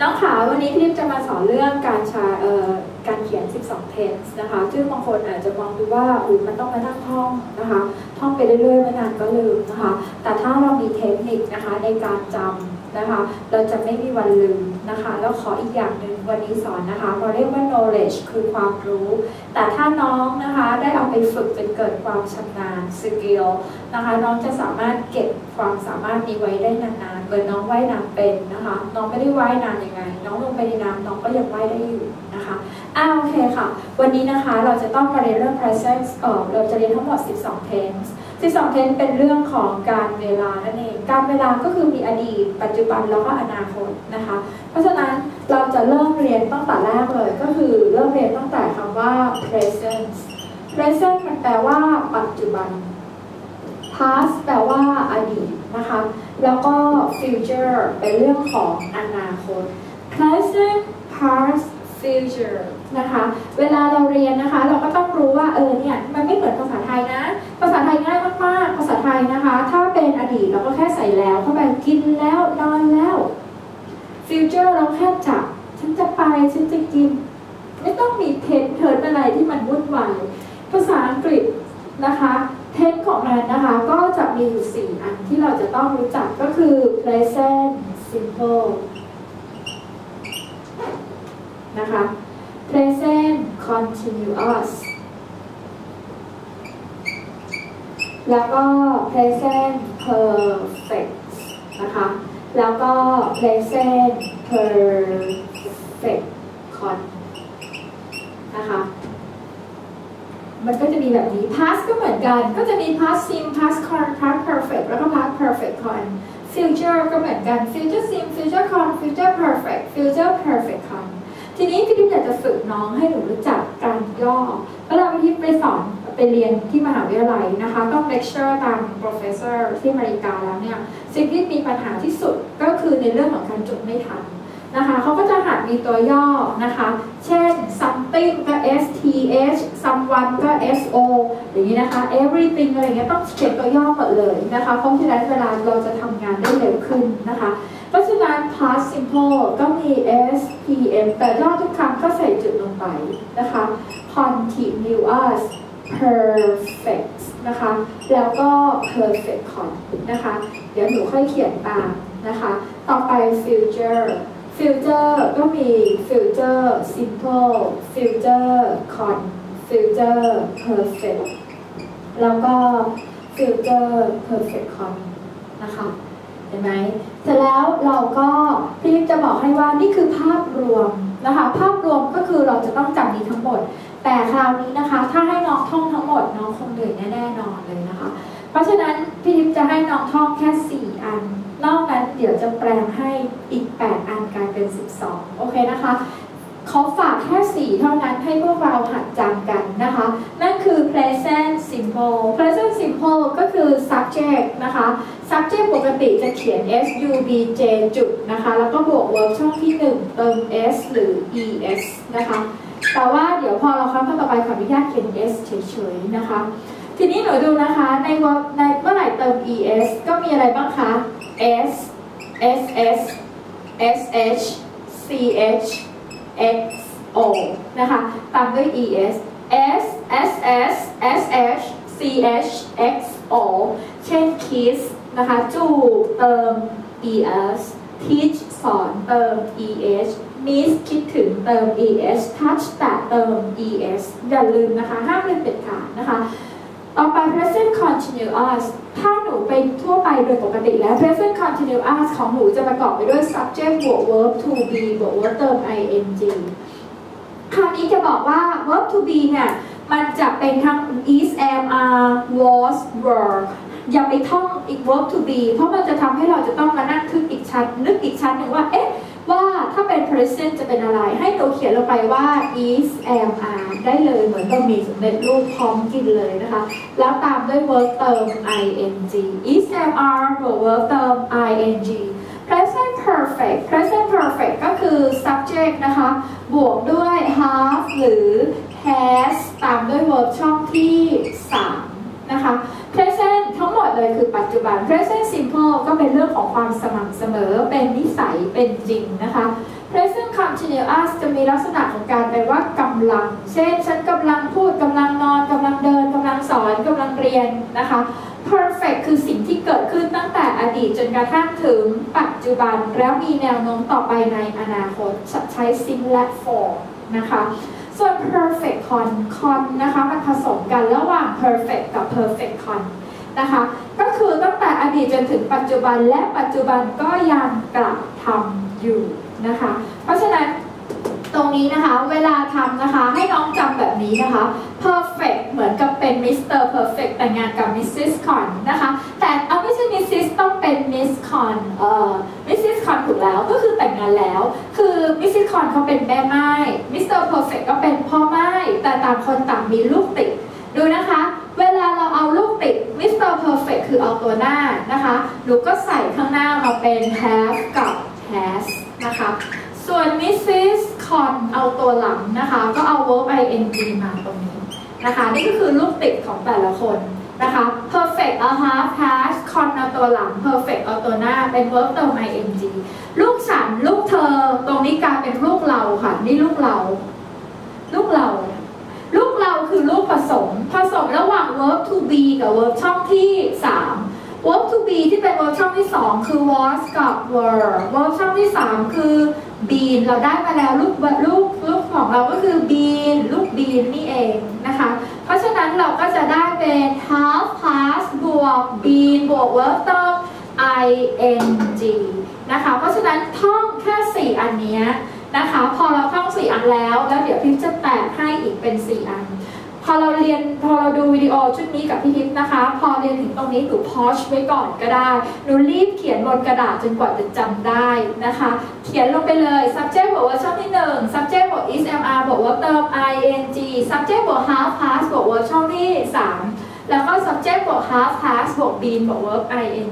น้องขาวันนี้พี่ลิปจะมาสอนเรื่องการชาเอ่อการเขียน 12 tense นะคะซึ่งบางคนอาจจะมองดูว่าอุ้ยมันต้องมานั่งท่องนะคะท่องไปเรื่อยๆมานานก็ลืมนะคะ แต่ถ้าเรามีเทคนิคนะคะในการจำนะคะ เราจะไม่มีวันลืมนะคะ แล้วขออีกอย่างหนึ่ง วันนี้สอนนะคะเราเรียกว่า knowledge คือความรู้ แต่ถ้าน้องนะคะได้เอาไปฝึกจนเกิดความชำนาญ skill นะคะน้องจะสามารถเก็บความสามารถนี้ไว้ได้นานๆเหมือนน้องว่ายน้ำเป็นนะคะ น้องไม่ได้ว่ายนานยังไง น้องลงไปในน้ำน้องก็ยังว่ายได้อยู่นะคะอ่าโอเคค่ะ วันนี้นะคะเราจะต้องมาเรียนเรื่อง present เออเราจะเรียนทั้งหมด 12 tense 12 tense เป็นเรื่องของการเวลานั่นเอง การเวลาก็คือมีอดีต ปัจจุบันแล้วก็อนาคตนะคะ เพราะฉะนั้นเราจะเริ่มเรียนตั้งแต่แรกเลย ก็คือเริ่มเรียนตั้งแต่คำว่า present present มันแปลว่า ปัจจุบัน past แปลว่าอดีตนะคะ แล้วก็ future เป็นเรื่องของอนาคต present past future นะคะ เวลาเราเรียนนะคะ เราก็ต้องรู้ว่าเออเนี่ย ส่แล้วเข้าไปกินแล้วนอนแล้ว future เราแค่จับฉันจะไปฉันจะกิน ไม่ต้องมีเทนเทิร์นอะไรที่มันวุ่นวายภาษาอังกฤษนะคะเทนของมันนะคะ ก็จะมีอยู่ 4 อันที่เราจะต้องรู้จักก็คือ present simple นะคะ present continuous แล้วก็ present perfect นะคะ แล้วก็ present perfect con นะคะ มันก็จะมีแบบนี้ past ก็เหมือนกัน ก็จะมี past sim past con past perfect แล้วก็ past perfect con future ก็เหมือนกัน future sim future con future perfect future perfect con ทีนี้พี่ทิพย์อยาก จะฝึกน้องให้หนูรู้จักการย่อเวลาพี่ทิพย์ไปสอนไปเรียนที่มหาวิทยาลัยนะคะ ต้อง lecture ตาม professor ที่อเมริกาแล้วเนี่ย สิ่งที่มีปัญหาที่สุดก็คือในเรื่องของการจดไม่ทันนะคะเขาก็จะหัดมีตัวย่อนะคะ เช่น something ก็ sh someone ก็ so อย่างนี้นะคะ everything อะไรเงี้ยต้องเขียนตัวย่อหมดเลยนะคะ เพราะฉะนั้นเวลาเราจะทำงานได้เร็วขึ้นนะคะ ราะฉะนั้น past simple ก็มี s p m แต่ย่อทุกครั้งก็ใส่จุดลงไปนะคะ continuous perfect นะคะ แล้วก็ perfect con นะคะ เดี๋ยวหนูค่อยเขียนตามนะคะ ต่อไป future future ก็มี future simple future con future perfect แล้วก็ future perfect con นะคะ ห็นไหมเสร็จแล้วเราก็พี่จะบอกให้ว่านี่คือภาพรวมนะคะ ภาพรวมก็คือเราจะต้องจำนี้ทั้งหมด แต่คราวนี้นะคะ ถ้าให้น้องท่องทั้งหมดน้องคงเหนื่อยแน่ๆนอนเลยนะคะ เพราะฉะนั้นพี่ทิพย์จะให้น้องท่องแค่ 4 อัน นอกนั้นเดี๋ยวจะแปลงให้อีก 8 อันกลายเป็น 12 โอเคนะคะเขาฝากแค่ 4 เท่านั้นให้พวกเราหัดจำกันนะคะ นั่นคือ present simple present simple ก็คือ subject นะคะ subject ปกติจะเขียน s u b j จุดนะคะ แล้วก็บวก verb ช่องที่ 1 เติม s หรือ es นะคะ แต่ว่าเดี๋ยวพอเราครั้งต่อไปขออนุญาตเขียน s เฉยๆนะคะ ทีนี้หนูดูนะคะใน verb ในเมื่อไหร่เติม es ก็มีอะไรบ้างคะ s ss sh ch x o นะคะ ตามด้วย es s ss sh ch x o เช่น kiss นะคะจูบเติม es teach สอนเติม eh miss คิดถึงเติม es touch แตะเติม es อย่าลืมนะคะ ห้ามลืมเด็ดขาดนะคะ ต่อไป present continuous ถ้าหนูไปทั่วไปโดยปกติแล้ว present continuous ของหนูจะประกอบไปด้วย subject บวก verb to be บวก verb เติม ing คราวนี้จะบอกว่า verb to be เนี่ย มันจะเป็นทั้ง is am are was were อย่าไปท่องอีก verb to be เพราะมันจะทำให้เราจะต้องมานั่งทึกอีกชั้นนึกอีกชั้นหนึ่งว่า เอ๊ะ ว่าถ้าเป็น present จะเป็นอะไร ให้ตัวเขียนลงไปว่า is am are ได้เลยเหมือนกับมีสำเร็จรูปพร้อมกินเลยนะคะ แล้วตามด้วย verb เติม ing is am are บวก verb เติม ing present perfect present perfect ก็คือ subject นะคะ บวกด้วย have หรือ as ตามด้วย verb ช่องที่ 3 นะคะ present ทั้งหมดเลยคือปัจจุบัน present simple ก็เป็นเรื่องของความสม่ำเสมอ เป็นนิสัย เป็นจริงนะคะ present continuous จะมีลักษณะของการแปลว่ากำลัง เช่น ฉันกำลังพูดกำลังนอนกำลังเดินกำลังสอนกำลังเรียนนะคะ perfect คือสิ่งที่เกิดขึ้นตั้งแต่อดีตจนกระทั่งถึงปัจจุบัน แล้วมีแนวโน้มต่อไปในอนาคตใช้ sim และ for นะคะ ส่วน perfect con con นะคะมันผสมกันระหว่าง perfect กับ perfect con นะคะก็คือตั้งแต่อดีตจนถึงปัจจุบันและปัจจุบันก็ยังกระทำอยู่นะคะ เพราะฉะนั้นตรงนี้นะคะเวลาทำนะคะให้น้องจำแบบนี้นะคะ perfect เหมือนกับเป็น Mr. Perfect แต่งงานกับ Mrs. Con นะคะ แต่เอาไม่ใช่ Mrs. ต เป็น Miss Con เอ่อ Mrs. Con ถูกแล้วก็คือแต่งงานแล้ว คือ Mrs. Con เขาเป็นแม่ไม้ Mr. Perfect ก็เป็นพ่อไม้แต่ต่างคนต่างมีลูกติดดูนะคะ เวลาเราเอาลูกติด Mr. Perfect คือเอาตัวหน้านะคะหนูก็ใส่ข้างหน้ามาเป็น have กับ has นะคะส่วน Mrs. Con เอาตัวหลังนะคะ ก็เอา verb ing มาตรงนี้นะคะ นี่ก็คือลูกติดของแต่ละคน นะคะ perfect เอา have has con เอาตัวหลัง perfect เอาตัวหน้า เป็น verb เติม ing ลูกฉัน ลูกเธอ ตรงนี้กลายเป็นลูกเราค่ะ นี่ลูกเรา ลูกเรา ลูกเราคือลูกผสม ผสมระหว่าง verb to be กับ verb ช่องที่ 3 verb to be ที่เป็น verb ช่องที่ 2 คือ was กับ were verb ช่องที่ 3 คือ been เราได้มาแล้วลูกลูกลูกของเราก็คือ been ลูก been นี่เองนะคะ ฉะนั้นเราก็จะได้เป็น half past บวก been บวก verb ต้อง ing นะคะ เพราะฉะนั้นท่องแค่ 4 อันนี้นะคะ พอเราท่อง 4 อันแล้ว แล้วเดี๋ยวพิมจะแตกให้อีกเป็น 4 อัน พอเราเรียนพอเราดูวิดีโอชุดนี้กับพี่ทิพย์นะคะ พอเรียนถึงตรงนี้หนูพอชไว้ก่อนก็ได้หนูรีบเขียนบนกระดาษจนกว่าจะจำได้นะคะ เขียนลงไปเลย subject บวกว่าช่องที่ 1 subject บวก is mr บวกว่าเติม ing subject บวก have past บวกว่าช่องที่ 3 แล้วก็ subject บวก have past บวก been บวก verb ing